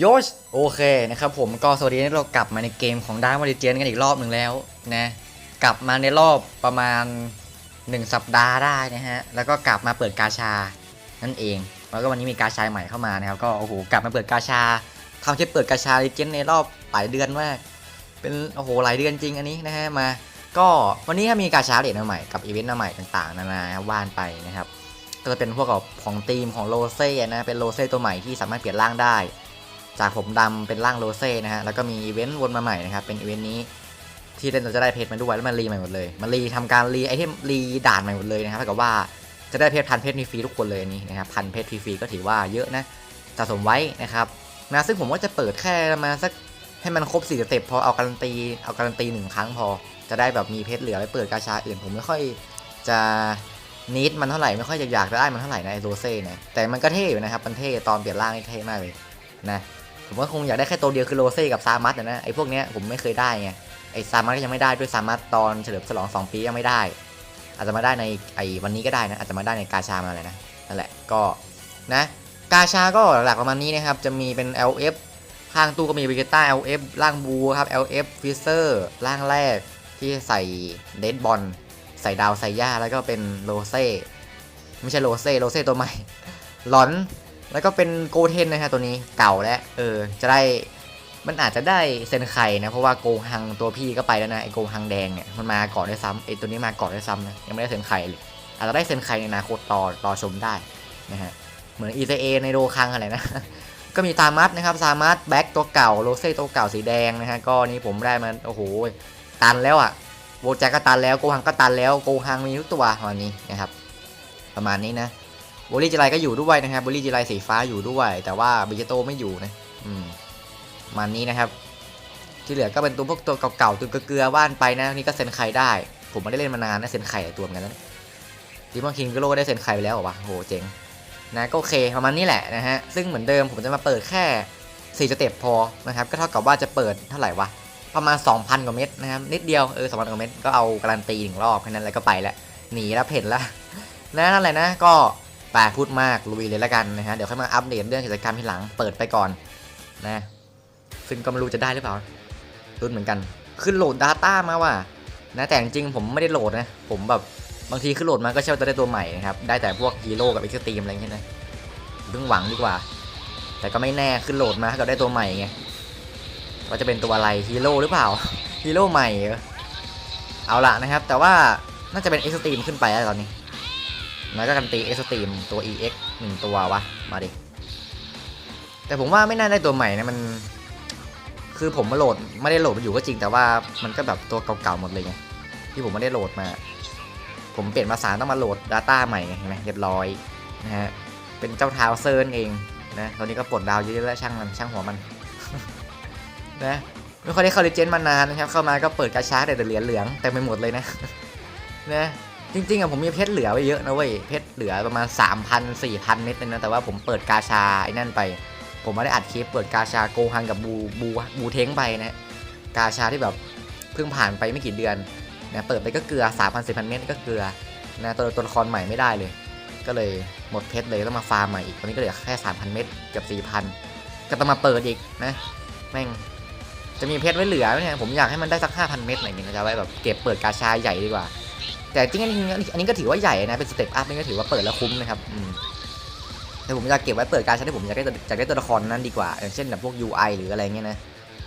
โยชโอเคนะครับผมก็สวัสดีเรากลับมาในเกมของดาร์วอริเจนกันอีกรอบหนึ่งแล้วนะกลับมาในรอบประมาณ 1 สัปดาห์ได้นะฮะแล้วก็กลับมาเปิดกาชานั่นเอง แล้วก็วันนี้มีกาชาใหม่เข้ามานะครับก็โอ้โหกลับมาเปิดกาชาทำคลิปเปิดกาชาลิเจนในรอบหลายเดือนมากเป็นโอ้โหหลายเดือนจริงอันนี้นะฮะมาก็วันนี้มีกาชาเด็ดใหม่กับอีเวนต์ใหม่ต่างๆนานาว่านไปนะครับก็จะเป็นพวกของทีมของโรเซ่นะเป็นโรเซ่ตัวใหม่ที่สามารถเปลี่ยนร่างได้ จากผมดำเป็นร่างโรเซ่นะฮะ แล้วก็มีอีเวนต์วนมาใหม่นะครับ เป็นอีเวนต์นี้ที่เล่นเราจะได้เพชรมาด้วยแล้วมันรีใหม่หมดเลย มันรีทำการรีไอเทมรีด่านใหม่หมดเลยนะครับเท่ากับว่าจะได้เพชรพันเพชรฟรีทุกคนเลยนี้นะครับพันเพชรฟรีก็ถือว่าเยอะนะสะสมไว้นะครับนะซึ่งผมว่าจะเปิดแค่ประมาณสักให้มันครบ4สเต็ปพอเอาการันตีเอาการันตีหนึ่งครั้งพอ จะได้แบบมีเพชรเหลือไว้เปิดกาชาอื่น ผมไม่ค่อยจะนิดมันเท่าไหร่ไม่ค่อยจะอยากได้มันเท่าไหร่นะไอโรเซ่เนี่ยแต่มันก็เท่อยู่นะครับมันเท่ตอนเปลี่ยนร่างนี่เท่มากเลยนะ ผมก็คงอยากได้แค่ตัวเดียวคือโรเซ่กับซามัสนะไอ้พวกเนี้ยผมไม่เคยได้ไงไอ้ซามัสก็ยังไม่ได้ด้วยซามัสตอนเฉลิมฉลอง2ปียังไม่ได้ อาจจะมาได้ในไอ้วันนี้ก็ได้นะ อาจจะมาได้ในกาชามาเลยนะนั่นแหละก็นะกาชาก็หลักๆประมาณนี้นะครับจะมีเป็น LF ข้างตู้ก็มีเบเกต้า LF ร่างบูครับ LF ฟิเซอร์ร่างแรกที่ใส่เดดบอลใส่ดาวใส่ย่าแล้วก็เป็นโรเซ่ไม่ใช่โรเซ่โรเซ่ตัวใหม่หลอน แล้วก็เป็นโกเทนนะฮะตัวนี้เก่าแล้วเออจะได้มันอาจจะได้เซนไคนะเพราะว่าโกฮังตัวพี่ก็ไปแล้วนะไอโกฮังแดงเนี่ยมันมาก่อนด้วยซ้ำไอตัวนี้มาก่อนด้วยซ้ำนะยังไม่ได้เซนไคเลยอาจจะได้เซนไคในอนาคตรอรอชมได้นะฮะเหมือน ECA ในโดคังอะไรนะ ก็มีซามัสนะครับซามัสแบ็กตัวเก่าโรเซ่ตัวเก่าสีแดงนะฮะก็นี่ผมได้มันโอ้โหตันแล้วอะ่ะโวแจ็คก็ตันแล้วโกฮังก็ตันแล้วโกฮังมีทุกตัววันนี้นะครับประมาณนี้นะ บุรีจิไรก็อยู่ด้วยนะครับบุรีจิไรสีฟ้าอยู่ด้วย แต่ว่าบิเจโตไม่อยู่นะ อืมประมันนี้นะครับ ที่เหลือก็เป็นตัวพวกตัวเก่าๆตัวเกลือว่านไปนะ นี่ก็เซ็นไข่ได้ ผมไม่ได้เล่นมานานนะเซ็นไข่หลายตัวเหมือนกันนะดิมอนคิงก็โลก็ได้เซ็นไข่ไปแล้วเหรอวะโหเจ๋งนะก็โอเคประมาณนี้แหละนะฮะ ซึ่งเหมือนเดิมผมจะมาเปิดแค่4สเต็ปพอนะครับ ก็เท่ากับว่าจะเปิดเท่าไหร่วะ ประมาณ 2,000 กว่าเม็ดนะครับ นิดเดียว เออ2,000กว่าเม็ดก็เอาการันตีหนึ่งรอบแค่นั้นแล้วก็ไปแล้วหนีแล้วเพ่นแล้วนะนั่นแหละนะก็ ไปพูดมากลุยเลยล้วกันนะฮะเดี๋ยวค่อยมาอัปเดตเรื่องกิจกรรมที่หลังเปิดไปก่อนนะซึ่งก็ไม่รู้จะได้หรือเปล่ารุ้นเหมือนกันขึ้นโหลด Data มาว่ะนะแต่จริงๆผมไม่ได้โหลดนะผมแบบบางทีขึ้นโหลดมาก็เชื่อว่าจะได้ตัวใหม่นะครับได้แต่พวกฮีโร่กับเอ็กซ์ตรีมอะไรอย่างเงี้ยนะเพิ่งหวังดีกว่า แต่ก็ไม่แน่ขึ้นโหลดมากิดได้ตัวใหม่ไงว่าจะเป็นตัวอะไรฮีโร่หรือเปล่าฮีโร่ใหม่เอเอาละนะครับ แต่ว่าน่าจะเป็นเอ็กซ์ตรีมขึ้นไปแล้วตอนนี้ แล้วก็กันตีเอ็กซ์ตรีมตัว EX หนึ่งตัววะ มาดิ แต่ผมว่าไม่น่าได้ตัวใหม่นะมัน คือผมมาโหลดไม่ได้โหลดมาอยู่ก็จริงแต่ว่ามันก็แบบตัวเก่าๆหมดเลยไงที่ผมไม่ได้โหลดมา ผมเปลี่ยนภาษาต้องมาโหลด Data ใหม่ไงเห็นไหมเรียบร้อยนะฮะเป็นเจ้าทาวเซิร์นเองนะตอนนี้ก็ปลดดาวเยอะแล้วช่างมันช่างหัวมันนะไม่ค่อยได้เข้าเลเจนด์มานานนะครับ เข้ามาก็เปิดกาชาแต่เหรียญเหลืองเต็มไปหมดเลยนะนะ จริงๆอะผมมีเพชรเหลือไว้เยอะนะเว้ยเพชรเหลือประมาณ 3,000 4,000 เม็ดเลยนะแต่ว่าผมเปิดกาชาไอ้นั่นไป ผมไม่ได้อัดคลิปเปิดกาชาโกฮังกับบูบูบูเท้งไปนะกาชาที่แบบเพิ่งผ่านไปไม่กี่เดือนนะเปิดไปก็เกลือ 3,000 4,000 เม็ดก็เกลือนะตัวตัวละครใหม่ไม่ได้เลย ก็เลยหมดเพชรเลยต้องมาฟาร์มใหม่อีกตอนนี้ก็เหลือแค่ 3,000 เม็ดกับ 4,000 ก็ต้องมาเปิดอีกนะแม่งจะมีเพชรไว้เหลือไหมเนี่ยผมอยากให้มันได้สัก 5,000 เม็ดอะไรอย่างเงี้ยนะจะไว้แบบเก็บเปิดกาชาใหญ่ดีกว่า แต่จริงๆอันนี้อันนี้ก็ถือว่าใหญ่นะ เป็นสเต็ปอัพนี่ก็ถือว่าเปิดแล้วคุ้มนะครับแต่ผมจะเก็บไว้เปิดการใช้ที่ผมอยากได้อยากได้ตัวละครนั้นดีกว่า อย่างเช่นแบบพวก UI หรืออะไรเงี้ยนะ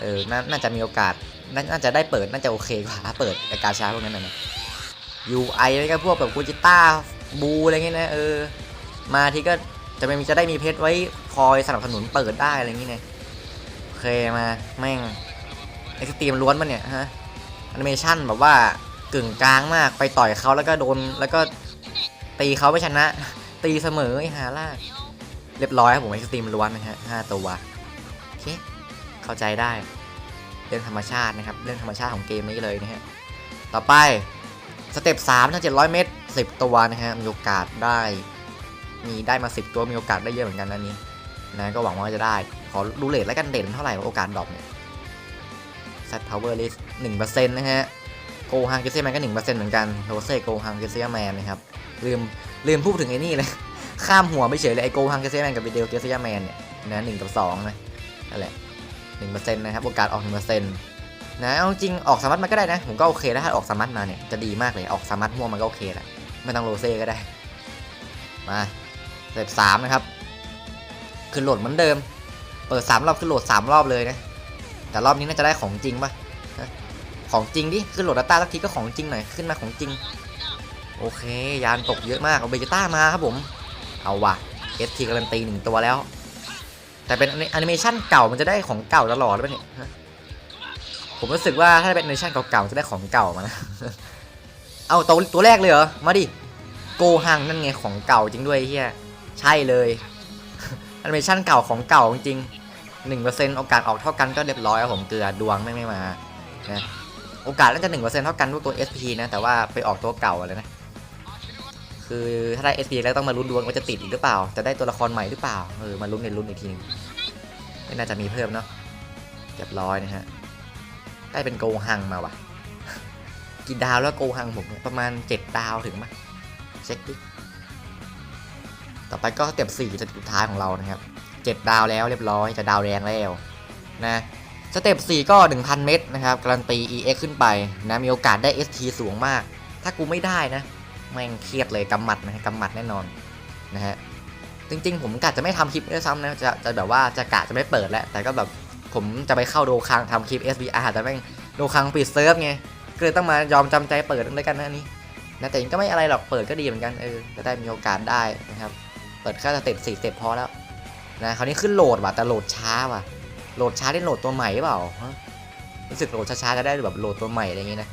เออน,น่าจะมีโอกาสนน่าจะได้เปิด น่าจะโอเคกว่า เปิดการใช้พวกนั้นนะ UI ไม่ก็พวกแบบกูจิต้าบูอะไรเงี้ยนะ เออ มาที่ก็จะไม่มีจะได้มีเพชรไว้คอยสนับสนุนเปิดได้อะไรเงี้ยนะโอเคมาแม่งไอ้สตรีมล้วนมันเนี่ยฮะแอนิเมชันแบบว่า กึ่งกลางมากไปต่อยเขาแล้วก็โดนแล้วก็ตีเขาไม่ชนะ ตีเสมอไอ้ฮาล่าเรียบร้อยครับผมไอ้สตรีมล้วนนะฮะห้าตัวโอเคเข้าใจได้ เรื่องธรรมชาตินะครับ เรื่องธรรมชาติของเกมนี้เลยนะฮะต่อไปสเต็ปสามถ้าเจ็ดร้อยเมตรสิบตัวนะฮะมีโอกาสได้มีได้มาสิบตัวมีโอกาสได้เยอะเหมือนกันนะนี้นะก็หวังว่าจะได้ ขอดูเลทแล้วกันเด่นเท่าไหร่โอกาสดรอปเนี่ย Set Power List หนึ่งเปอร์เซ็นต์นะฮะ โกฮังเกเซียแมนก็หนึ่งเปอร์เซ็นต์เหมือนกันโรเซ่โกฮังเกเซียแมนนะครับลืมลืมพูดถึงไอ้นี่เลย ข้ามหัวไปเฉยเลยไอโกฮังเกเซียแมนกับวิเดลเกเซียแมนเนี่ยนะหนึ่งกับสองนะนั่นแหละหนึ่งเปอร์เซ็นต์นะครับโอกาสออกหนึ่งเปอร์เซ็นต์นะเอาจริงออกสามัตมาก็ได้นะผมก็โอเคแล้วถ้าออกสามัตมาเนี่ยจะดีมากเลยออกสามัตม่วงมันก็โอเคแหละไม่ต้องโรเซ่ก็ได้มาสเต็ปสามนะครับขึ้นโหลดเหมือนเดิม เปิดสามรอบขึ้นโหลดสามรอบเลยนะแต่รอบนี้น่าจะได้ของจริงปะ ของจริงดิขึ้นโหลดดัตต้าสักทีก็ของจริงหน่อยขึ้นมาของจริง โอเค ยานตกเยอะมากเอาเบจิต้ามาครับผม เอาว่ะเอสทีการันตีหนึ่งตัวแล้ว แต่เป็นแอนิเมชันเก่ามันจะได้ของเก่าตลอดเลยปะเนี่ยผมรู้สึกว่าถ้าเป็นแอนิเมชันเก่าๆจะได้ของเก่ามานะเอาตัวตัวแรกเลยเหรอมาดิโกหังนั่นไงของเก่าจริงด้วยเฮียใช่เลยแอนิเมชันเก่าของเก่าจริงหนึ่งเปอร์เซ็นต์โอกาสออกเท่ากันก็เรียบร้อยครับผมเกลือดวงไม่ไม่มานะ โอกาสน่าจะหนึ่งเปอร์เซ็นต์เท่ากันพวกตัว SP นะ แต่ว่าไปออกตัวเก่าเลยนะ คือถ้าได้ SP แล้วต้องมาลุ้นดวงว่าจะติดอีกหรือเปล่า จะได้ตัวละครใหม่หรือเปล่า เออ มาลุ้นในลุ้นอีกทีนึงไม่น่าจะมีเพิ่มเนาะเรียบร้อยนะฮะ ได้เป็นโกหังมาว่ะ กี่ดาวแล้วโกหังผมเนี่ยประมาณ 7 ดาวถึงไหมเช็คดิ ต่อไปก็เต็ป4สเต็ปสุดท้ายของเรานะครับ 7 ดาวแล้วเรียบร้อยจะดาวแรงแล้วนะ สเต็ป4ก็ 1,000 เม็ดนะครับ การันตี EX ขึ้นไปนะ มีโอกาสได้ ST สูงมาก ถ้ากูไม่ได้นะ แม่งเครียดเลยกำหมัดนะกำหมัดแน่นอนนะฮะ จริงๆ ผมกะจะไม่ทำคลิปด้วยซ้ำนะ จะจะแบบว่าจะกะจะไม่เปิดแล้ว แต่ก็แบบผมจะไปเข้าโดคังทำคลิป SBR แต่แม่งโดคังปิดเซิร์ฟไงก็เลยต้องมายอมจำใจเปิดด้วยกันนะนี้นะแต่ก็ไม่อะไรหรอกเปิดก็ดีเหมือนกันเออจะได้มีโอกาสได้นะครับ เปิดแค่สเต็ปสี่สเต็ปพอแล้วนะคราวนี้ขึ้นโหลดว่ะแต่โหลดช้าว่ะ โหลดช้าได้โหลดตัวใหม่หรือเปล่ารู้สึกโหลดช้าๆจะได้แบบโหลดตัวใหม่อะไรอย่างงี้นะ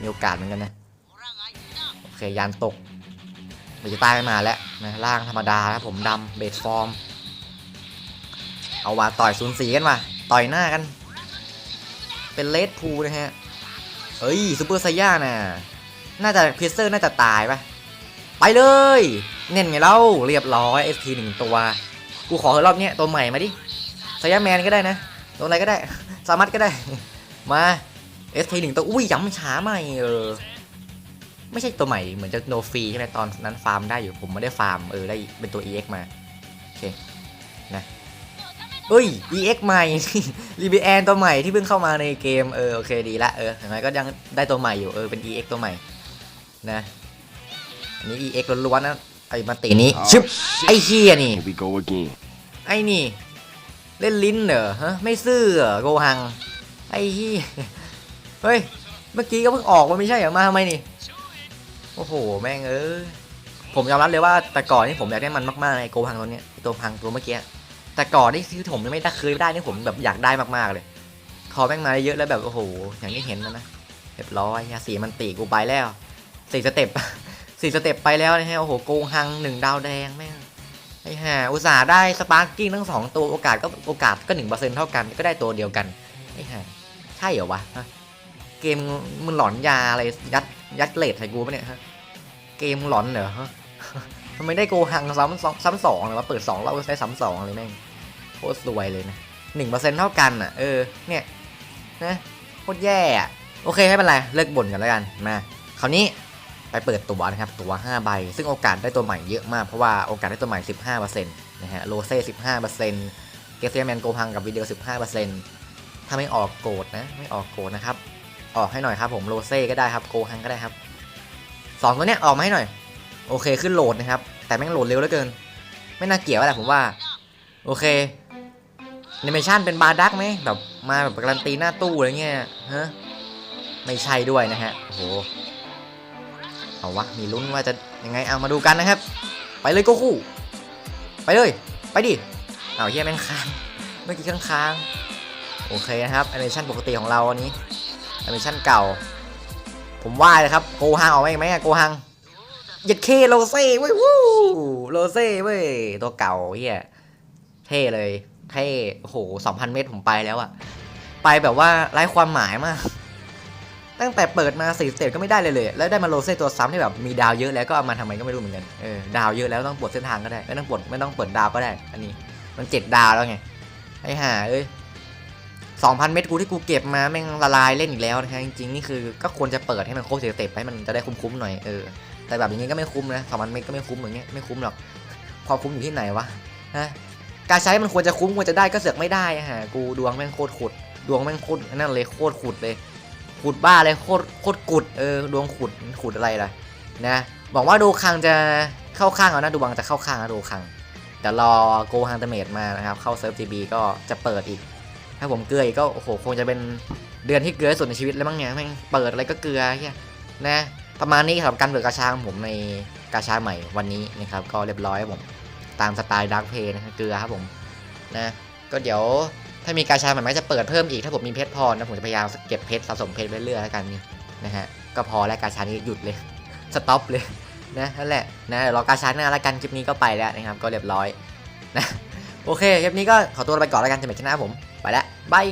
มีโอกาสเหมือนกันนะโอเคยานตกเบจิต้าไม่มาแล้วนะร่างธรรมดานะผมดำเบสฟอร์ม เอาว่าต่อยศูนย์สีกันมาต่อยหน้ากัน เป็นเลดพูนะฮะเอ้ยซูเปอร์ไซย่าน่ะน่าจะเพเซอร์น่าจะตายปะไปเลย เน่นไงเล่าเรียบร้อยเอ SP หนึ่งตัว กูขอรอบเนี้ยตัวใหม่มาดิ ไซย่าแมนก็ได้นะตัวอะไรก็ได้ สามัตก็ได้ มา SP หนึ่งตัวอุ้ยย้ำช้าใหม่เออไม่ใช่ตัวใหม่เหมือนจะโนฟรีใช่ไหมตอนนั้นฟาร์มได้อยู่ผมไม่ได้ฟาร์มเออได้เป็นตัว EX มาโอเคนะเอ้ย EX ใหม่รีบีแอนตัวใหม่ที่เพิ่งเข้ามาในเกมเออโอเคดีละเอออย่างไรก็ยังได้ตัวใหม่อยู่เออเป็น EX ตัวใหม่นะอันนี้ EX ล้วนๆนะไอ้มาตินี้ชึบไอ้เฮียนี่ Here we go again. ไอ้นี่ เล่นลิ้นเหรอฮะไม่ซื่อเหรอโกหัง ไอ้ที่เฮ้ย เมื่อกี้ก็เพิ่งออกมาไม่ใช่เหรอมาทำไมนี่ โอ้โห แม่งเอ้ยผมยอมรับเลยว่าแต่ก่อนนี่ผมอยากได้มันมากๆเลยไอ้โกหังตัวเนี้ยตัวพังตัวเมื่อกี้แต่ก่อนนี่คือผมไม่ได้เคยได้นี่ผมแบบอยากได้มากๆเลยพอแม่งมาเยอะแล้วแบบโอ้โหอย่างที่เห็นนะนะเรียบร้อยยาสีมันตีกูไปแล้วสี่สเต็ปสี่สเต็ปไปแล้วนะฮะโอ้โหโกหังหนึ่งดาวแดงแม่ง ห่าอุตส่าห์ได้สปาร์กิ้งทั้งสองตัวโอกาสก็โอกาสก็หนึ่งเปอร์เซ็นต์เท่ากันก็ได้ตัวเดียวกันไอ้ห่าใช่เหรอวะเกมมึงหลอนยาอะไรยัดยัดเลทใส่กูปะเนี่ยฮะเกมหลอนเหรอฮะทำไมได้โกหังซ้ำสองซ้ำสองเลยวะเปิดสองเราใช้ซ้ำสองเลยแม่งโคตรสวยเลยนะหนึ่งเปอร์เซ็นต์เท่ากันอะเออเนี่ยนะโคตรแย่อะโอเคไม่เป็นไรเลิกบ่นกันแล้วกันมาคราวนี้ ไปเปิดตัวนะครับ ตัว 5 ใบ ซึ่งโอกาสได้ตัวใหม่เยอะมาก เพราะว่าโอกาสได้ตัวใหม่ 15%นะฮะ โรเซ่ 15%เกสเซียแมนโกพังกับวิดีโอ 15%ถ้าไม่ออกโกรธนะ ไม่ออกโกรธนะครับ ออกให้หน่อยครับผมโรเซ่ก็ได้ครับ โกฮังก็ได้ครับสองตัวเนี้ยออกมาให้หน่อย โอเคขึ้นโหลดนะครับ แต่แม่งโหลดเร็วเหลือเกิน ไม่น่าเกี่ยวอะไรผมว่า โอเคแอนิเมชันเป็นบาร์ดักไหมแบบมาแบบการันตีหน้าตู้อะไรเงี้ยฮะไม่ใช่ด้วยนะฮะโอ้โห เอาวะมีลุ้นว่าจะยังไงเอามาดูกันนะครับ ไปเลยโกคู่ไปเลย ไปดิเอาเฮียแม่งค้างเมื่อกี้ค้างค้างโอเคนะครับแอนิเมชันปกติของเราอันนี้แอนิเมชันเก่า ผมว่าเลยครับโกฮังเอาไหมไหมโกฮังยัดเคโรเซ่เว้ยวู้โรเซ่เว้ยตัวเก่าเฮียเท่เลยเท่โอ้โหสองพันเมตรผมไปแล้วอะไปแบบว่าไร้ความหมายมาก ตั้งแต่เปิดมาสี่สเตจก็ไม่ได้เลยเลย แล้วได้มาโรเซ่ตัวซ้ำที่แบบมีดาวเยอะแล้วก็เอามาทำไมก็ไม่รู้เหมือนกัน เออดาวเยอะแล้วต้องปลดเส้นทางก็ได้ ไม่ต้องปลดไม่ต้องเปิดดาวก็ได้ อันนี้ มันเจ็ดดาวแล้วไง ไอ้ห่าเอ้ยสองพันเม็ดกูที่กูเก็บมาแม่งละลายเล่นอีกแล้วนะฮะจริงๆนี่คือก็ควรจะเปิดให้มันครบสี่สเต็ปให้มันจะได้คุ้มๆหน่อยเออแต่แบบอย่างงี้ก็ไม่คุ้มนะสองพันเม็ดก็ไม่คุ้มอย่างเงี้ยไม่คุ้มหรอกความคุ้มอยู่ที่ไหนวะฮะกาชาที่มันควรจะคุ้มควรจะได้ก็เสือกไม่ได้อะฮะกูดวงแม่งโคตรขุด ดวงแม่งโคตรนั่นเลยโคตรขุดเลย ขุดบ้าเลยโคตรโคตรกุดเออดวงขุดขุดอะไรล่ะนะบอกว่าดูคังจะเข้าข้างเอานะดูบังจะเข้าข้างนะดูคังเดี๋ยวรอโกฮังเตเมดมานะครับ เข้าเซิร์ฟจีบีก็จะเปิดอีก ถ้าผมเกลืออีกก็โอ้โหคงจะเป็นเดือนที่เกลือสุดในชีวิตแล้วมั้งเนี่ยแม่งเปิดอะไรก็เกลือเฮียนะประมาณนี้สำหรับการเปิดกาชาของผมในกาชาใหม่วันนี้นะครับก็เรียบร้อยครับผมตามสไตล์ดักเพย์นะเกลือครับผมนะก็เดี๋ยว ถ้ามีกาชาใหม่ก็จะเปิดเพิ่มอีกถ้าผมมีเพชรพอนะผมจะพยายามเก็บเพชรสะสมเพชรไปเรื่อยๆแล้วกันนะฮะก็พอแล้วกาชานี้หยุดเลยสต็อปเลยนะนั่นแหละนะเดี๋ยวรอกาชาหน้าแล้วกันคลิปนี้ก็ไปแล้วนะครับก็เรียบร้อยนะโอเคคลิปนี้ก็ขอตัวไปก่อนแล้วกันจะเมทชนะผมไปแล้วบาย